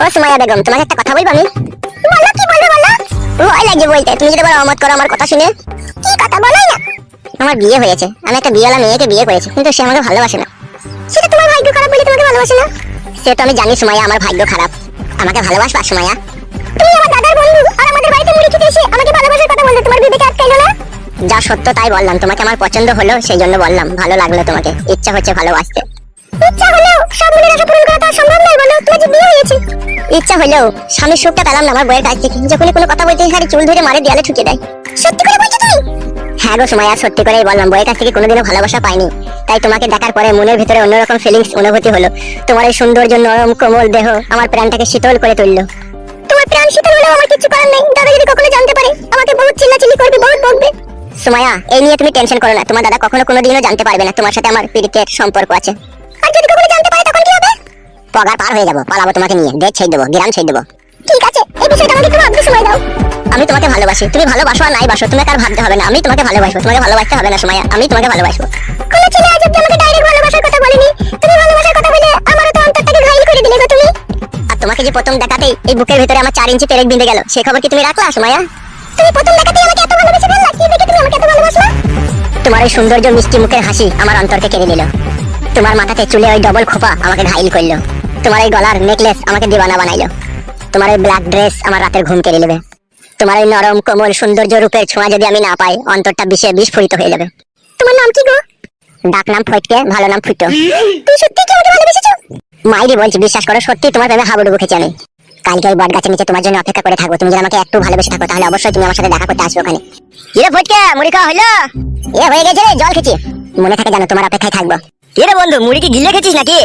ও সুমাইয়া বেগম, তোমাকে একটা কথা বলব আমি? বলো কি বলবে বলো? ভয় লাগে বলতে, তুমি যদি বলো অমত করো আমার কথা শুনে। কি কথা? না। আমার বিয়ে হয়েছে, আমি একটা বিয়েওয়ালা মেয়েকে বিয়ে করেছি, কিন্তু সে আমাকে ভালোবাসে না। সেটা তোমার ভাগ্য খারাপ বলে তোমাকে ভালোবাসে না। সে তো আমি জানি সুমাইয়া আমার ভাগ্য খারাপ। আমাকে ভালোবাসবা সুমাইয়া? তুমি আমার দাদার বন্ধু, আর আমাদের বাড়িতে মুড়ি খেতে এসে আমাকে ভালোবাসার কথা বলতে তোমার বিবেকে না? যা সত্য তাই বললাম, তোমাকে আমার পছন্দ হলো, সেই জন্য বললাম, ভালো লাগল তোমাকে, ইচ্ছা হচ্ছে ভালোবাসতে। হয়েছে ইচ্ছা হলেও স্বামীর সুখটা পেলাম না, আমার বইয়ের কাছ থেকে যখনই কোনো কথা বলতে খালি চুল ধরে মারে দেয়ালে ঠুকে দেয়। সত্যি করে বলছো তুমি? হ্যাঁ গো সময় আর সত্যি করেই বললাম বইয়ের কাছ থেকে কোনোদিনও ভালোবাসা পাইনি। তাই তোমাকে দেখার পরে মনের ভিতরে অন্যরকম ফিলিংস অনুভূতি হলো। তোমার এই সৌন্দর্য নরম, কোমল দেহ আমার প্রাণটাকে শীতল করে তুললো। তোমার প্রাণ শীতল হলেও আমার কিছু করার নেই। দাদা যদি কখনো জানতে পারে, আমাকে বহুত চিল্লাচিল্লি করবে, বহুত বকবে। সুমায়া এই নিয়ে তুমি টেনশন করো না। তোমার দাদা কখনো কোনোদিনও জানতে পারবে না। তোমার সাথে আমার প্রীতির সম্পর্ক আছে। আর যদি পগার পার হয়ে যাব। পালাবো তোমাকে নিয়ে দেশ ছেড়ে দেবো, গ্রাম ছেড়ে দেবো। ঠিক আছে, এই বিষয়টা আমাকে একটু ভাবতে সময় দাও। আমি তোমাকে ভালোবাসি, তুমি ভালোবাসো আর নাই বাসো, তোমাকে আর ভাবতে হবে না। আমি তোমাকে ভালোবাসবো, তোমাকে ভালোবাসতে হবে না সময়, আমি তোমাকে ভালোবাসবো। কোনো ছেলে আজ অব্দি আমাকে ডাইরেক্ট ভালোবাসার কথা বলেনি। তুমি ভালোবাসার কথা বলে আমারও তো অন্তরটাকে ঘাইল করে দিলে গো তুমি। আর তোমাকে যে প্রথম দেখাতেই এই বুকের ভিতরে আমার চার ইঞ্চি পেরেক বিঁধে গেল, সে খবর কি তুমি রাখলা সময়া তুমি প্রথম দেখাতেই আমাকে এত ভালোবেসে ফেললা, কি দেখে তুমি আমাকে এত ভালোবাসলা? তোমার এই সৌন্দর্য মিষ্টি মুখের হাসি আমার অন্তরকে কেড়ে নিল। তোমার মাথাতে চুলে ওই ডবল খোপা আমাকে ঘাইল করল। তোমার এই গলার নেকলেস আমাকে দিওয়ানা বানাইলো। তোমার এই ব্ল্যাক ড্রেস আমার রাতের ঘুম কেড়ে নেবে। তোমার এই নরম, কোমল, সৌন্দর্য রূপের ছোঁয়া যদি আমি না পাই, অন্তরটা বিষে বিস্ফোরিত হয়ে যাবে। তোমার নাম কি গো? ডাক নাম ফটকে, ভালো নাম ফুটো। তুই সত্যি কি আমাকে ভালোবেসেছো? মাইরি বলছি, বিশ্বাস করো সত্যি তোমার প্রেমে হাবুডুবু খেয়েছি আমি। কালকে ওই বট গাছের নিচে তোমার জন্য অপেক্ষা করে থাকব। তুমি যদি আমাকে একটু ভালোবেসে থাকো, তাহলে অবশ্যই তুমি আমার সাথে দেখা করতে আসবে ওখানে। কিরে ফটকে, মুড়ি খাওয়া হইল এ হয়ে গেছে রে, জল খেছি মনে থাকে জানো তোমার অপেক্ষায় থাকব। কি রে বন্ধু মুড়ি কি গিলে খেছিস নাকি?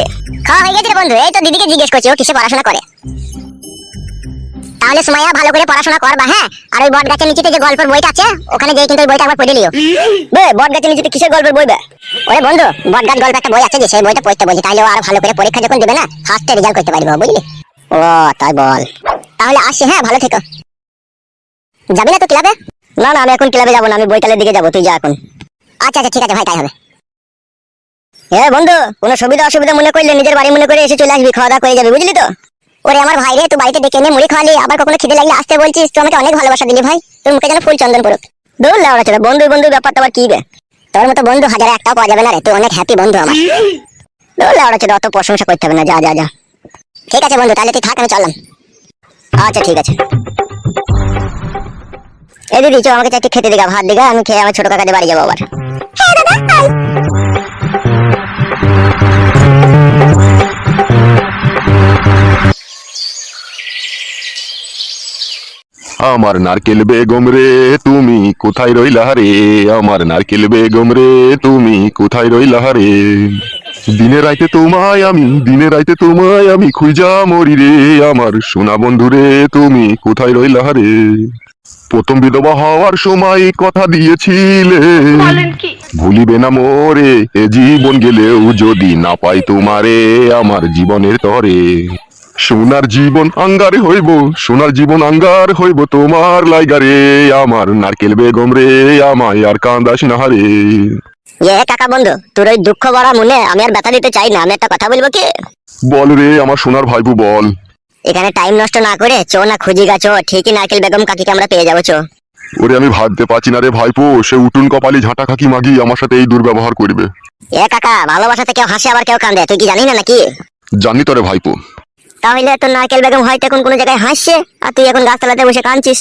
খাওয়া হয়ে গেছে রে বন্ধু, এই তো দিদিকে জিজ্ঞেস করছি, ও কিসে পড়াশোনা করে? তাহলে সুমাইয়া ভালো করে পড়াশোনা করবা হ্যাঁ? আর ওই বট গাছের নিচেতে যে গল্পের বইটা আছে, ওখানে যেয়ে কিন্তু ওই বইটা একবার পড়ে লিও বে বট গাছের নিচেতে কিসের গল্পের বই ওরে বন্ধু বট গাছ গল্প একটা বই আছে যে, সেই বইটা পড়তে বলছি তাহলে আরও ভালো করে পরীক্ষা যখন দেবে না ফার্স্টে রেজাল্ট করতে পারবে বুঝলি? ও, তাই বল। তাহলে আসি হ্যাঁ ভালো থেকো। যাবি না তো ক্লাবে? না না, আমি এখন ক্লাবে যাব না, আমি বইটালের দিকে যাব, তুই যা এখন। আচ্ছা আচ্ছা ঠিক আছে, ভাই, তাই হবে। এ বন্ধু, কোনো সুবিধা অসুবিধা মনে করলে নিজের বাড়ি মনে করে এসে চলে আসবি, খাওয়া দাওয়া করে যাবি, বুঝলি তো? ওরে আমার ভাই রে, তুই বাড়িতে ডেকে এনে মুড়ি খাওয়ালি, আবার কখনো খিদে লাগলে আসতে বলছিস, তুই আমাকে অনেক ভালোবাসা দিলি ভাই, তোর মুখে যেন ফুল চন্দন পড়ুক। দৌড় লাউড়া ছিল বন্ধু বন্ধু, ব্যাপারটা আবার কি বে? তোর মতো বন্ধু হাজারে একটাও পাওয়া যাবে না রে, তুই অনেক হ্যাপি বন্ধু আমার। দৌড় লাউড়া ছিল অত প্রশংসা করতে হবে না, যা যা যা। ঠিক আছে বন্ধু, তাহলে তুই থাক, আমি চললাম। আচ্ছা ঠিক আছে। এই দিদি চো আমাকে চারটি খেতে দিগা, ভাত দিগা, আমি খেয়ে আমার ছোট কাকাদের বাড়ি যাব আবার। হ্যাঁ দাদা আমার নারকেল বেগম রে তুমি কোথায় রইলা রে? আমার নারকেল বেগম রে তুমি কোথায় রইলা রে? দিনে রাইতে তোমায় আমি দিনে রাইতে তোমায় আমি খুঁজা মরি রে। আমার সোনা বন্ধু রে তুমি কোথায় রইলা রে? প্রথম বিধবা হওয়ার সময় কথা দিয়েছিলে। ভুলিবে না মোরে এ জীবন গেলেও যদি না পাই তোমারে আমার জীবনের তরে। সোনার জীবন আঙ্গারে হইব সোনার জীবন আঙ্গার হইব তোমার লাইগারে আমার নারকেল বেগম রে আমায় আর কান্দাস না রে। এ কাকা বন্ধু তোর ওই দুঃখ ভরা মনে আমি আর ব্যথা দিতে চাই না আমি একটা কথা বলব কি? বল রে আমার সোনার ভাইপু বল। এখানে টাইম নষ্ট না করে চো না খুঁজি গা চো ঠিকই নারকেল বেগম কাকিকে আমরা পেয়ে যাব চো। ওরে আমি ভাবতে পারছি না রে ভাইপো সে উটুন কপালি ঝাঁটা খাকি মাগি আমার সাথে এই দুর্ব্যবহার করবে। এ কাকা ভালোবাসাতে কেউ হাসে আবার কেউ কান্দে তুই কি জানি না নাকি? জানি তো রে ভাইপো। তাহলে তোর নারকেল বেগম হয়তো এখন কোনো জায়গায় হাসছে আর তুই এখন গাছতলাতে বসে কাঁদছিস।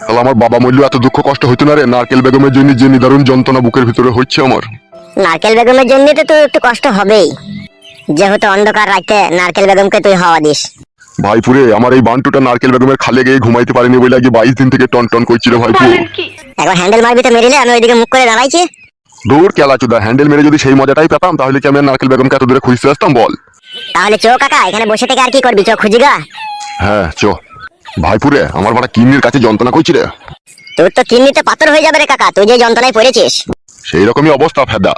তাহলে আমার বাবা মূল্য এত দুঃখ কষ্ট হইতো না রে? নারকেল বেগমের জন্য যে নিদারুণ যন্ত্রণা বুকের ভিতরে হচ্ছে আমার। নারকেল বেগমের জন্য তো তোর একটু কষ্ট হবেই। যেহেতু অন্ধকার রাখতে নারকেল বেগমকে তুই হাওয়া দিস। ভাইপুরে আমার এই বান্টুটা নারকেল বেগমের খালে গিয়ে ঘুমাইতে পারেনি বলে আগে বাইশ দিন থেকে টন টন করছিল ভাইপু। বলেন একবার হ্যান্ডেল মারবি তো মেরিলে আমি ওইদিকে মুখ করে দাঁড়াইছি। দূর কেলা চুদা হ্যান্ডেল মেরে যদি সেই মজাটাই পেতাম তাহলে কি আমি নারকেল বেগমকে এত দূরে খুঁজতে আসতাম বল? তাহলে চো কাকা এখানে বসে থেকে আর কি করবি? চো খুঁজি গা। হ্যাঁ চ। ভাইপুরে আমার বাড়া কিন্নির কাছে যন্ত্রণা করছি রে। তোর তো কিডনিতে পাথর হয়ে যাবে রে কাকা তুই যে যন্ত্রণায় পড়েছিস। সেই রকমই অবস্থা ফেদা।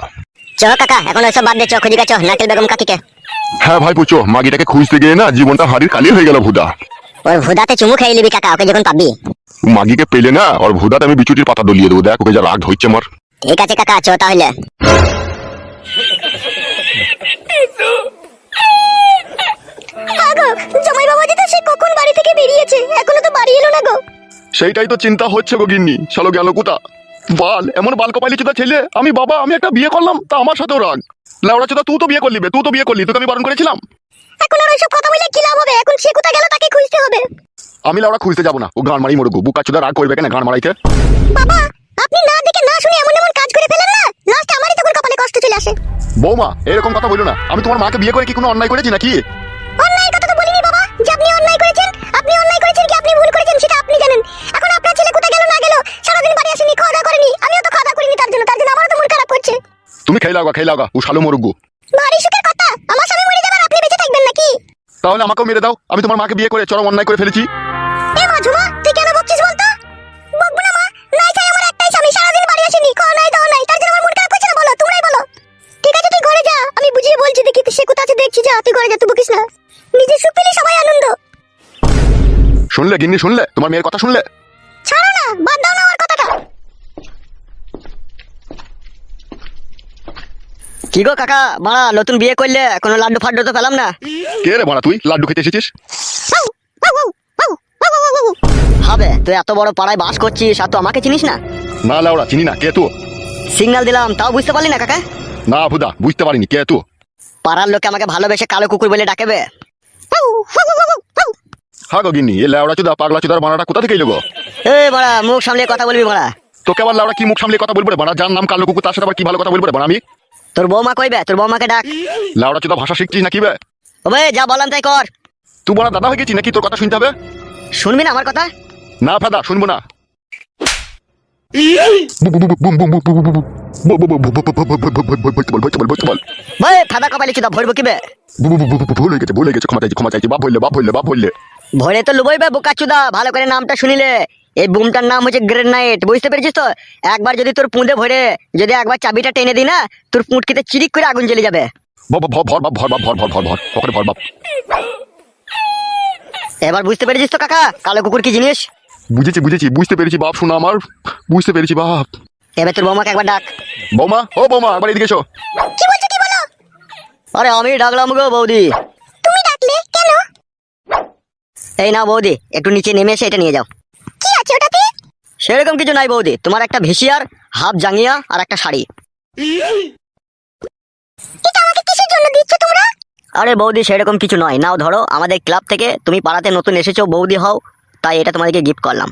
চ কাকা এখন ওইসব বাদ দে চ খুঁজি গা চ নারকেল বেগম কাকিকে। হ্যাঁ ভাইপু চো মাগিটাকে খুঁজতে গিয়ে না জীবনটা হাড়ির কালি হয়ে গেল ভুদা। ওর ভুদাতে চুমু খেয়ে নিবি কাকা ওকে যখন পাবি। মাগিকে পেলে না ওর ভুদাতে আমি বিচুটির পাতা দলিয়ে দেবো দেখ ওকে যা রাগ হচ্ছে আমার। ঠিক আছে কাকা চ তাহলে। জামাই বাবা তো সে না গো। সেইটাই তো চিন্তা হচ্ছে গো গিন্নি চলো গেল কোথা? বাল এমন বাল কপালি চুদা ছেলে আমি বাবা আমি একটা বিয়ে করলাম তা আমার সাথেও রাগ। লাউড়া চুদা তুই তো বিয়ে করলি তুই তো বিয়ে করলি তোকে আমি বারণ করেছিলাম। এখন আর ওইসব কথা বলে কি লাভ হবে? এখন সে কোথায় গেল তাকে খুঁজতে হবে। আমি লাউড়া খুঁজতে যাব না ও গান মারি মরগু বুকা চুদা রাগ করবে কেন গান মারাইতে বাবা আপনি না দেখে না শুনে এমন এমন কাজ করে ফেলেন না? লাস্টে আমারই তখন কপালে কষ্ট চলে আসে। বৌমা এরকম কথা বলো না আমি তোমার মাকে বিয়ে করে কি কোনো অন্যায় করেছি নাকি? অন্যায়ের কথা তো বলিনি বাবা। যে আপনি অন্যায় করেছেন আপনি অন্যায় করেছেন কি আপনি ভুল করেছেন সেটা আপনি জানেন। এখন আপনার ছেলে কোথায় গেল না গেল সারাদিন বাড়ি আসেনি খাওয়া দাওয়া করেনি আমিও তো খাওয়া দাওয়া করিনি তার জন্য তার জন্য আমারও তো মন খারাপ করছে। তুমি খেয়ে লাগা খেয়ে লাগা ও শালো মরগু ভারী সুখের কথা আমার স্বামী মরে যাবার আপনি বেঁচে থাকবেন নাকি? তাহলে আমাকেও মেরে দাও আমি তোমার মাকে বিয়ে করে চরম অন্যায় করে ফেলেছি। এ মা ঝুমা তুই কেন বকছিস বলতো? বকবো না মা নাই চাই আমার একটাই স্বামী সারাদিন বাড়ি আসেনি খাওয়া নাই দাওয়া নাই তার জন্য আমার মন খারাপ করছে না বলো তোমরাই বলো। ঠিক আছে তুই ঘরে যা আমি বুঝিয়ে বলছি দেখি সে কোথা আছে দেখছি যা তুই ঘরে যা তুই বকিস না। সুখ পেলে সবাই আনন্দ। শুনলে গিন্নি শুনলে? তোমার মেয়ের কথা শুনলে? ছাড়ো না বাদ দাও না আমার কথাটা। কি গো কাকা বাড়া নতুন বিয়ে করলে কোনো লাড্ডু ফাড্ডু তো পেলাম না। কে রে বাড়া তুই? লাড্ডু খেতে এসেছিস। হবে তুই এত বড় পাড়ায় বাস করছিস আর তো আমাকে চিনিস না? না লাউড়া চিনি না কে তু সিগন্যাল দিলাম তাও বুঝতে পারলি না কাকা? না ভুদা বুঝতে পারিনি কে তু পাড়ার লোকে আমাকে ভালোবেসে কালো কুকুর বলে ডাকেবে। গো গিন্নি এ লাউড়া চুদা পাগলা চুদার বানাটা কোথা থেকে এলো এ বড়া মুখ সামলে কথা বলবি বড়া। তোকে আবার লাউড়া কি মুখ সামলে কথা বলব রে বাড়া? যার নাম কালো কুকুর তার সাথে আবার কি ভালো কথা বলব রে বাড়া আমি? তোর বৌমা কইবে তোর বৌমাকে ডাক। লাউড়া চুদা ভাষা শিখছিস নাকি বে? ওবে যা বললাম তাই কর। তুই বড়া দাদা হয়ে গেছিস নাকি? তোর কথা শুনতে হবে? শুনবি না আমার কথা? না ফাদা শুনব না। ভরে তো লুবইবে বোকা চুদা, ভালো করে নামটা শুনিলে। এই বুমটার নাম হচ্ছে বুঝতে পেরেছিস তো? একবার যদি তোর পুঁদে ভরে, যদি একবার চাবিটা টেনে দিই না, তোর পুঁটকিতে চিরিক করে আগুন জ্বলে যাবে। এবার বুঝতে পেরেছিস তো কাকা, কালো কুকুর কি জিনিস? বুঝেছি বুঝেছি বুঝতে পেরেছি বাপ শোনা আমার। বুঝতে পেরেছি বাপ। এবার তোর বৌমাকে একবার ডাক। বৌমা ও বৌমা একবার এদিকে এসো। কি বলছো কি বলো? আরে আমি ডাকলাম গো বৌদি। তুমি ডাকলে? কেন? এই না বৌদি একটু নিচে নেমে এসে এটা নিয়ে যাও। কি আছে ওটাতে? সেরকম কিছু নাই বৌদি তোমার একটা ভেসিয়ার হাফ জাঙ্গিয়া আর একটা শাড়ি। এটা আমাকে কিসের জন্য দিচ্ছ তোমরা? আরে বৌদি সেরকম কিছু নয়। নাও ধরো আমাদের ক্লাব থেকে তুমি পাড়াতে নতুন এসেছ বৌদি হও। তাই এটা তোমাদেরকে গিফট করলাম।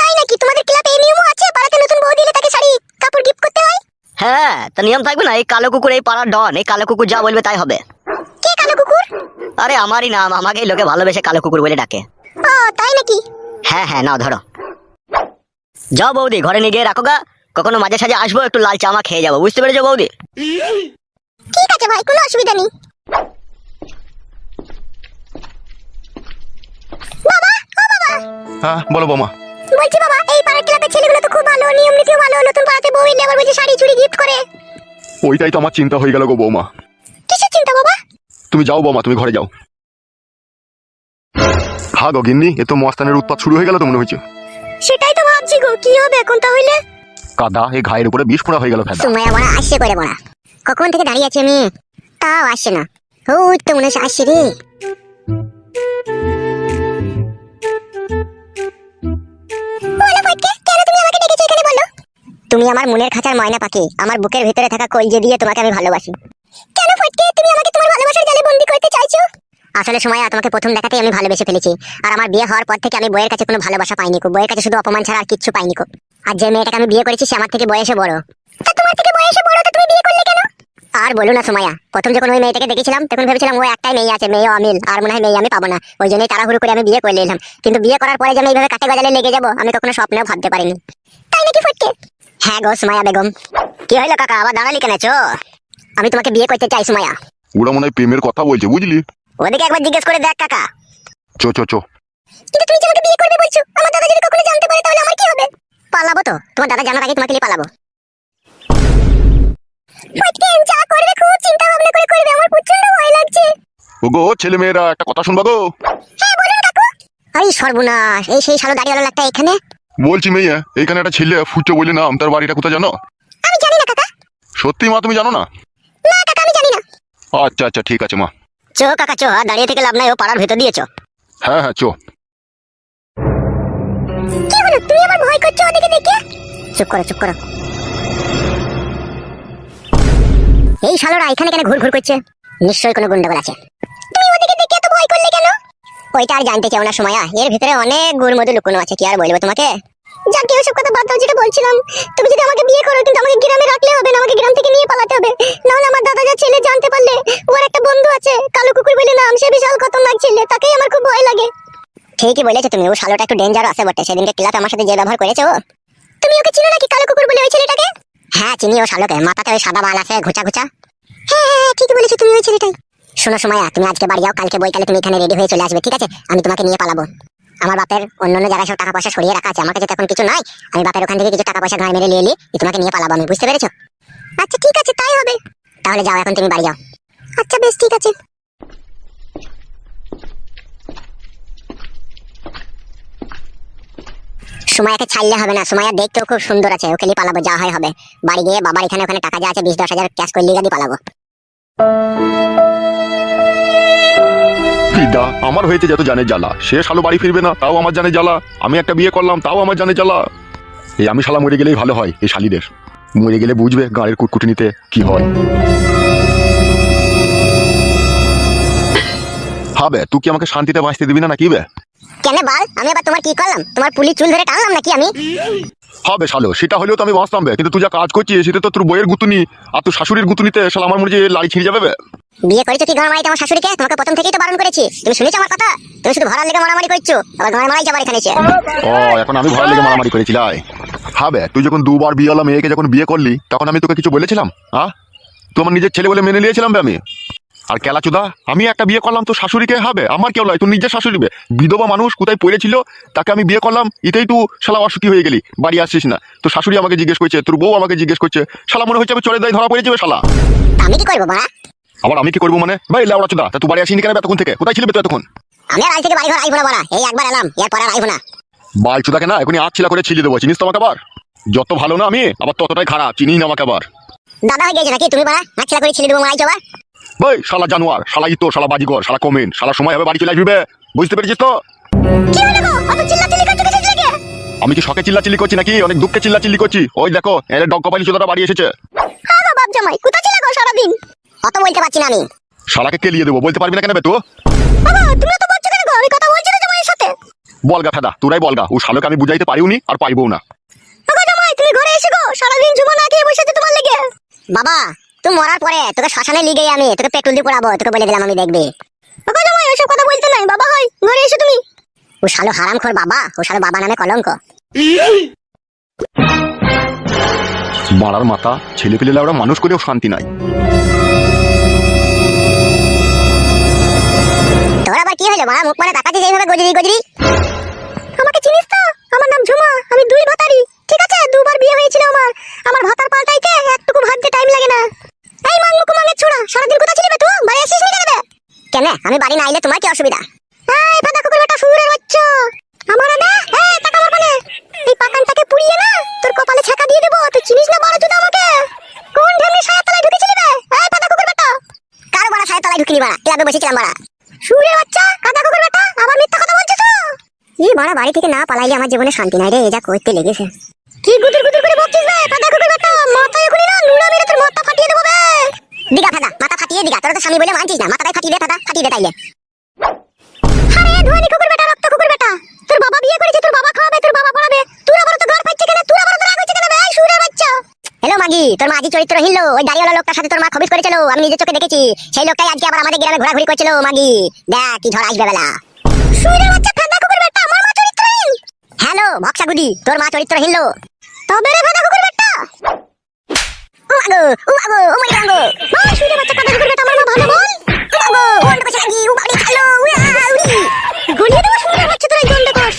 তাই নাকি? তোমাদের ক্লাবে এই নিয়মও আছে? পাড়াতে নতুন বউ দিলে তাকে শাড়ি কাপড় গিফট করতে হয়? হ্যাঁ তা নিয়ম থাকবে না? এই কালো কুকুর এই পাড়ার ডন এই কালো কুকুর যা বলবে তাই হবে। কে কালো কুকুর? আরে আমারই নাম আমাকেই লোকে ভালোবেসে কালো কুকুর বলে ডাকে। ও তাই নাকি? হ্যাঁ হ্যাঁ নাও ধরো। যাও বৌদি ঘরে নিয়ে গিয়ে রাখো গা। কখনো মাঝে সাঝে আসব একটু লাল চামা খেয়ে যাব। বুঝতে পেরেছ বৌদি? ঠিক আছে ভাই কোনো অসুবিধা নেই। বাবা বাবা হ্যাঁ বলো বৌমা। বলছি বাবা এই পাড়ার ক্লাবের ছেলেগুলো তো খুব ভালো নিয়ম নীতিও ভালো নতুন পাড়াতে বউ এলে আবার বলছে শাড়ি চুড়ি গিফট করে। ওইটাই তো আমার চিন্তা হয়ে গেল গো বৌমা। কিসের চিন্তা বাবা? তুমি যাও বৌমা তুমি ঘরে যাও। হা গো গিন্নি এ তো মস্তানের উৎপাত শুরু হয়ে গেল তো মনে হচ্ছে। সেটাই তো ভাবছি গো কি হবে এখন তাহলে? কাদা এই ঘায়ের উপরে বিষ ফোড়া হয়ে গেল ফেদা। সুমাইয়া বড়া আসছে করে বড়া কখন থেকে দাঁড়িয়ে আছি আমি? তাও আসছে না। ওই তো মনে হচ্ছে আসছে রে। তুমি আমার মনের খাঁচার ময়না পাখি। আমার বুকের ভিতরে থাকা কলজে দিয়ে তোমাকে আমি ভালোবাসি। কেন ফটকে? তুমি আমাকে তোমার ভালোবাসার জালে বন্দি করতে চাইছো? আসলে সময় তোমাকে প্রথম দেখাতেই আমি ভালোবেসে ফেলেছি। আর আমার বিয়ে হওয়ার পর থেকে আমি বইয়ের কাছে কোনো ভালোবাসা পাইনি কো। বইয়ের কাছে শুধু অপমান ছাড়া আর কিচ্ছু পাইনি কো। আর যে মেয়েটাকে আমি বিয়ে করেছি, সে আমার থেকে বয়সে বড়। তা তোমার থেকে বয়সে বড় তো তুমি বিয়ে করলে কেন? আর বলো না সময়া প্রথম যখন ওই মেয়েটাকে দেখেছিলাম, তখন ভেবেছিলাম ও একটাই মেয়ে আছে, মেয়ে অমিল। আর মনে হয় মেয়ে আমি পাবো না। ওই জন্যই তাড়াহুড়ো করে আমি বিয়ে করে নিলাম কিন্তু বিয়ে করার পরে যেন এইভাবে কাটে গজালে লেগে যাব, আমি কখনো স্বপ্নেও ভাবতে পারিনি। তাই নাকি ফটকে? হ্যাঁ গো সুমায়া বেগম। কি হইল কাকা আবার দাঁড়ালি কেন চো? আমি তোমাকে বিয়ে করতে চাই সুমায়া ওরা মনে হয় প্রেমের কথা বলছে বুঝলি? ওদিকে একবার জিজ্ঞেস করে দেখ কাকা। চো চো চো। কিন্তু তুমি যে আমাকে বিয়ে করবে বলছো আমার দাদা যদি কখনো জানতে পারে তাহলে আমার কি হবে? পালাবো তো তোমার দাদা জানার আগে তোমাকে নিয়ে পালাবো। ফটকে যা করবে খুব চিন্তা ভাবনা করে করবে আমার প্রচণ্ড ভয় লাগছে। ও গো ছেলে মেয়েরা একটা কথা শুনবা গো? হ্যাঁ বলুন কাকু। আরে সর্বনাশ এই সেই শালো দাড়িওয়ালা লোকটা এখানে? বলছি মেয়ে এইখানে একটা ছেলে ফুচো বলে নাম তার বাড়িটা কোথায় জানো? আমি জানি না কাকা। সত্যি মা তুমি জানো না? না কাকা আমি জানি না। আচ্ছা আচ্ছা ঠিক আছে মা। চো কাকা চো আর দাঁড়িয়ে থেকে লাভ নাই ও পাড়ার ভেতর দিয়েছ হ্যাঁ হ্যাঁ চো। তুমি আমার ভয় করছ ওদিকে দেখে? চুপ করো চুপ করো। এই শালোরা এখানে কেন ঘুর ঘুর করছে? নিশ্চয়ই কোনো গন্ডগোল আছে। তুমি ওদিকে দেখে এত ভয় করলে কেন? ওইটা আর জানতে চাও না সময়া। এর ভিতরে অনেক গুড় মধু লুকোনো আছে কি আর বলব তোমাকে? যাকে ওসব কথা বাদ দাও যেটা বলছিলাম তুমি যদি আমাকে বিয়ে করো কিন্তু আমাকে গ্রামে রাখলে হবে না আমাকে গ্রাম থেকে নিয়ে পালাতে হবে। নাহলে আমার দাদা যা ছেলে জানতে পারলে ওর একটা বন্ধু আছে কালো কুকুর বলে নাম সে বিশাল খতরনাক ছেলে তাকেই আমার খুব ভয় লাগে। ঠিকই বলেছ তুমি ও শালোটা একটু ডেঞ্জার আছে বটে সেদিনকে ক্লাবে আমার সাথে যে ব্যবহার করেছে ও। তুমি ওকে চিনো নাকি কালো কুকুর বলে ওই ছেলেটাকে? হ্যাঁ চিনি ও শালোকে মাথাতে ওই সাদা বাল আছে ঘুচা ঘুচা। হ্যাঁ হ্যাঁ ঠিকই বলেছ তুমি ওই ছেলেটাই। শোনো সময়া তুমি আজকে বাড়ি যাও কালকে বই বইকালে তুমি এখানে রেডি হয়ে চলে আসবে ঠিক আছে? আমি তোমাকে নিয়ে পালাবো। আমার বাপের অন্য অন্য জায়গায় সব টাকা পয়সা সরিয়ে রাখা আছে। আমার কাছে কিছু নাই, আমি বাপের ওখান থেকে কিছু টাকা পয়সা ঘাড় মেরে নিয়ে তোমাকে নিয়ে পালাবো আমি, বুঝতে পেরেছ? আচ্ছা ঠিক আছে, তাই হবে। তাহলে যাও, এখন তুমি বাড়ি যাও। আচ্ছা বেশ, ঠিক আছে। সুমায়াকে ছাড়লে হবে না। সুমায়া দেখতেও খুব সুন্দর আছে, ওকে নিয়ে পালাবো, যা হয় হবে। বাড়ি গিয়ে বাবার এখানে ওখানে টাকা যা আছে, বিশ দশ হাজার ক্যাশ করলে দিয়ে পালাবো। আমার হয়েছে যত জানে জ্বালা। সে শালো বাড়ি ফিরবে না তাও আমার জানে জ্বালা। আমি একটা বিয়ে করলাম তাও আমার জানে জ্বালা। এই আমি শালা মরে গেলেই ভালো হয় এই শালিদের। মরে গেলে বুঝবে গাঁড়ের কুটকুটিনিতে কি হয়। হবে তুই কি আমাকে শান্তিতে বাঁচতে দিবি না নাকি বে? কেন বল? আমি আবার তোমার কি করলাম? তোমার পুলিশ চুল ধরে টানলাম নাকি আমি? হবে শালো সেটা হলেও তো আমি বাঁচতাম বে কিন্তু তুই যা কাজ করছিস সেটা তো তোর বইয়ের গুতুনি আর তোর শাশুড়ির গুতুনিতে শালা আমার মনে হয় যে লাড়ি ছিঁড়ে যাবে বে। বিয়ে করেছ কি গাঁর মারিতে আমার শাশুড়িকে? তোমাকে প্রথম থেকেই তো বারণ করেছি। তুমি শুনেছো আমার কথা? তুমি শুধু ভরার লেগে মারামারি করছ। আবার গাঁর মারাই যাবার এখানে এসে। ও এখন আমি ভয় লেগে মারামারি করেছিলাই। হবে তুই যখন দুবার বিয়ে হলাম মেয়েকে যখন বিয়ে করলি তখন আমি তোকে কিছু বলেছিলাম? হ্যাঁ তুই আমার নিজের ছেলে বলে মেনে নিয়েছিলাম আমি। আর কেলাচুদা আমি একটা বিয়ে করলাম তো শাশুড়িকে হবে আমার কেউ নয় তুই নিজের শাশুড়ি বে। বিধবা মানুষ কোথায় পড়েছিল তাকে আমি বিয়ে করলাম এতেই তুই শালা অসুখী হয়ে গেলি বাড়ি আসছিস না। তো শাশুড়ি আমাকে জিজ্ঞেস করছে তোর বউ আমাকে জিজ্ঞেস করছে শালা মনে হচ্ছে আমি চলে দেয় ধরা পড়ে যাবে শালা। আমি কি করব আবার আমি কি করব মানে? ভাই লেওড়া চুদা তা তুই বাড়ি আসিনি কেন এতক্ষণ থেকে? কোথায় ছিলে তুই এতক্ষণ? আমি আর আজ থেকে বাড়ি ঘর আইবো না মারা এই একবার এলাম এরপর আর আইবো না। বাল চুদাকে না এখনই আট ছিলা করে ছিলিয়ে দেবো চিনিস তো আমাকে আবার? যত ভালো না আমি আবার ততটাই খারাপ চিনি না আমাকে আবার। দাদা হয়ে গেছে নাকি তুমি মারা নাচলা করে ছেলে দেবো মারাই যাবা ভাই শালা জানোয়ার শালা ইতো শালা বাজিগর শালা কমেন শালা সময় হবে বাড়ি চলে আসবি বে। বুঝতে পেরেছিস তো? কি হলো গো? অত চিল্লা চিল্লি করছ কিসের লেগে আমি কি শখে চিল্লা চিল্লি করছি নাকি? অনেক দুঃখে চিল্লা চিল্লি করছি। ওই দেখো এর ডগ কপালি চোদাটা বাড়ি এসেছে। হ্যাঁ বাপ জামাই কোথা ছিল গো সারাদিন? অত বলতে পারছি না আমি। শালাকে কেলিয়ে দেবো বলতে পারবি না কেন বে তো বাবা তুমি তো বলছো কেন গো? আমি কথা বলছি না জামাইয়ের সাথে। বলগা ফেদা তোরাই বলগা ও শালোকে আমি বুঝাইতে পারিওনি আর পাইবও না। বাবা জামাই তুমি ঘরে এসে গো সারাদিন ঝুমো না খেয়ে বসে আছো তোমার লেগে। বাবা তুই মরার পরে তোকে শ্মশানে লিগে আমি তোকে পেট্রোল দিয়ে পোড়াবো তোকে বলে দিলাম আমি দেখবি। বাবা জামাই ওসব কথা বলতে নাই বাবা হয় ঘরে এসে তুমি। ও শালো হারাম খোর বাবা ও শালো বাবা নামে কলঙ্ক। মারার মাথা ছেলে পেলে ওরা মানুষ করেও শান্তি নাই। হলো মারা মুখ মানে তাকাচ্ছিস এইভাবে গজরি গজরি। আমাকে চিনিস তো? আমার নাম ঝুমা, আমি দুই ভাতারি। ঠিক আছে? দুবার বিয়ে হয়েছিল আমার। আমার ভাতার পাল্টাইতে একটুকু ভাবতে টাইম লাগে না। এই মাঙ্গুকু মাঙ্গের ছোড়া সারাদিন কোথা ছিলি বে তুই? বাড়ি আসিস নি কেন কেন আমি বাড়ি না আইলে তোমার কি অসুবিধা? এই ফাদা কুকুর বেটা সুরের বাচ্চা। আমার না এই টাকা মারবা না এই পাকানটাকে পুড়িয়ে না, তোর কপালে ছাকা দিয়ে দেবো তুই চিনিস না বড় চুদা আমাকে কোন ঢেমনি সায়া তলায় ঢুকেছিলি বে এই ফাদা কুকুর বেটা কার বাড়া সায়া তলায় ঢুকিনি বাড়া ক্লাবে বসেছিলাম বাড়া সুরে বাচ্চা কাদা কুকুর বেটা আবার মিথ্যা কথা বলছিস এই বড় থেকে না পালাইলে আমার জীবনে শান্তি নাই রে যা করতে লেগেছে। কি গুদুর গুদুর করে বকছিস বে? কাদা কুকুর বেটা মাথায় এখনই না নুড়া মেরে তোর মাথা ফাটিয়ে দেবো বে। দিগা ফাদা মাথা ফাটিয়ে দিগা তোর তো স্বামী বলে মানছিস না মাথাটাই ফাটিয়ে দে ফাদা ফাটিয়ে দে তাইলে। আরে ধোয়ানি কুকুর বেটা রক্ত কুকুর বেটা। তোর বাবা বিয়ে করেছে তোর বাবা খাওয়াবে তোর বাবা পড়াবে। তুই আবার তো ঘর পাচ্ছে কেন? তুই আবার তো রাগ হচ্ছে কেন বে? সুরে বাচ্চা। হ্যালো মাগি তোর মাঝি চরিত্র হিল ওই দাড়িওয়ালা লোকটার সাথে তোর মা খবিস করেছিল আমি নিজের চোখে দেখেছি। সেই লোকটাই আজকে আবার আমাদের গ্রামে ঘোরাঘুরি করছিল মাগি। দেখ কি ঝড় আসবে বেলা। সুরে বাচ্চা হ্যালো ভক্সাগুদি তোর মা চরিত্র হিললো। তবে রে ভাদা কুকুর বেটা ও আগো ও আগো ও মাই গাঙ্গো মা শুনে বাচ্চা কাটা কুকুর বেটা, আমার মা ভালো বল। ও আগো ওন্ড কষা লাগি ও বাড়ি উড়ি গুড়িয়ে দেবো শুনে বাচ্চা তোর গন্ড কষ